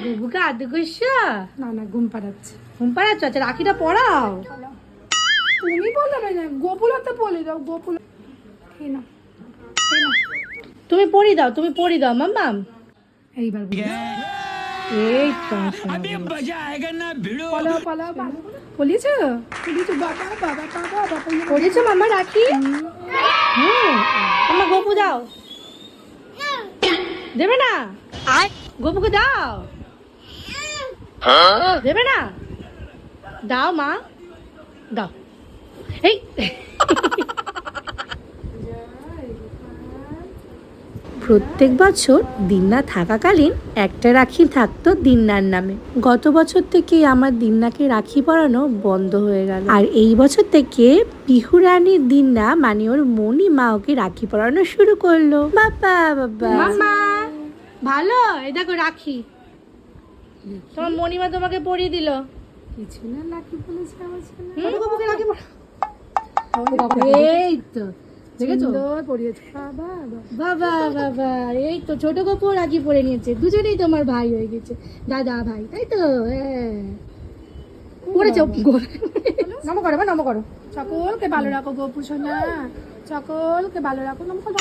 আদু না না ঘুম পাড়াচ্ছে ঘুম পাড়াচ্ছ আচ্ছা রাখিটা পড়াও তুমি বলো না গোপুলতে বলে দাও তুমি পড়ি দাও তুমি পড়ি দাও মাম্মাম এইবার মাম্মা রাখি দাও দেবে না গোপুকে দাও দেবে না? দাও, মা। দাও। এই। প্রত্যেক বছর দিন্না থাকাকালীন একটা রাখি থাকতো দিন্নার নামে। গত বছর থেকে আমার দিন্নাকে রাখি পরানো বন্ধ হয়ে গেল। আর এই বছর থেকে পিহু রানীর দিন্না মানে ওর মনি মা ওকে রাখি পরানো শুরু করল। বাবা বাবা। ভালো? এই দেখো রাখি। তোমার মণিমা তোমাকে পরিয়ে দিল। কিছু না লাকি বলেছে আমার? রাখি এই তো দেখেছ সুন্দর পড়িয়েছে বাবা বাবা। বাবা বাবা এই তো ছোট রাখি পরে নিয়েছে। দুজনেই তোমার ভাই হয়ে গেছে। দাদা ভাই তাই তো? হ্যাঁ। পড়েছে নম করো বা নম করো। সকলকে ভালো রাখো গোপু সোনা। সকলকে ভালো রাখো নমস্কার